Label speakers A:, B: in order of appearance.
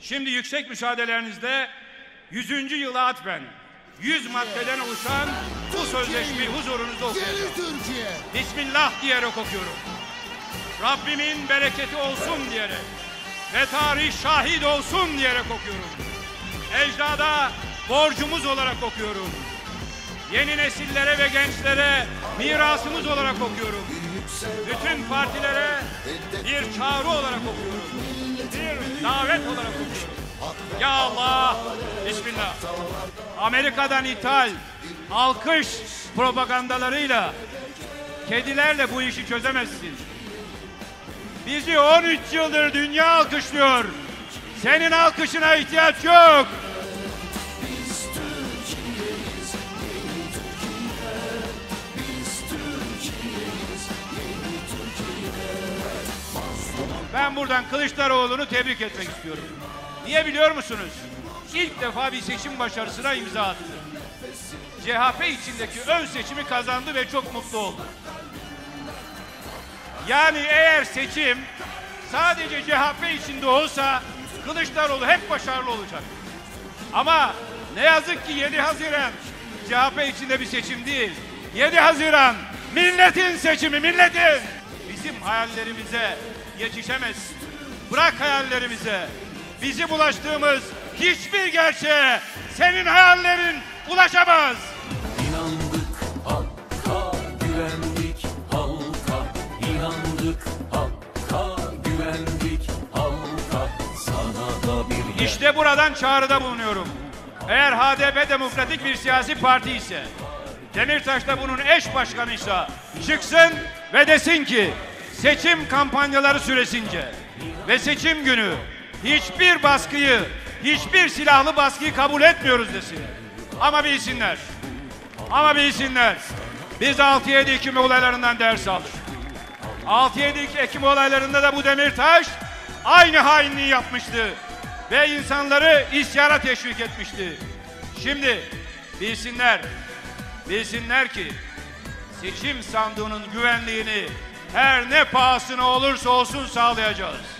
A: Şimdi yüksek müsaadelerinizle 100. yıla atfen 100 maddeden oluşan bu sözleşmeyi huzurunuzda okuyacağım.
B: Türkiye.
A: Bismillah diyerek okuyorum. Rabbimin bereketi olsun diyerek ve tarih şahit olsun diyerek okuyorum. Ecdada borcumuz olarak okuyorum. Yeni nesillere ve gençlere mirasımız olarak okuyorum. Bütün partilere bir çağrı olarak okuyorum. Bir davet olarak okuyorum. Ya Allah, Bismillah. Amerika'dan ithal, alkış propagandalarıyla Kedilerle bu işi çözemezsin. Bizi 13 yıldır dünya alkışlıyor. Senin alkışına ihtiyaç yok. Ben buradan Kılıçdaroğlu'nu tebrik etmek istiyorum. Niye biliyor musunuz? İlk defa bir seçim başarısına imza attı. CHP içindeki ön seçimi kazandı ve çok mutlu oldu. Yani eğer seçim sadece CHP içinde olsa Kılıçdaroğlu hep başarılı olacak. Ama ne yazık ki 7 Haziran CHP içinde bir seçim değil. 7 Haziran milletin seçimi, milletin. Bizim hayallerimize yetişemez. Bırak hayallerimize. Bizim ulaştığımız hiçbir gerçeğe senin hayallerin ulaşamaz.
C: İnandık Hakk'a, güvendik halka. İnandık Hakk'a, güvendik halka. Sana da bir yer
A: İşte buradan çağrıda bulunuyorum. Eğer HDP demokratik bir siyasi parti ise, Demirtaş da bunun eş başkanıysa çıksın ve desin ki seçim kampanyaları süresince ve seçim günü hiçbir baskıyı, hiçbir silahlı baskıyı kabul etmiyoruz desin. Ama bilsinler, ama bilsinler biz 6-7 Ekim olaylarından ders aldık. 6-7 Ekim olaylarında da bu Demirtaş aynı hainliği yapmıştı ve insanları isyana teşvik etmişti. Şimdi bilsinler, bilsinler ki seçim sandığının güvenliğini her ne pahasına olursa olsun sağlayacağız.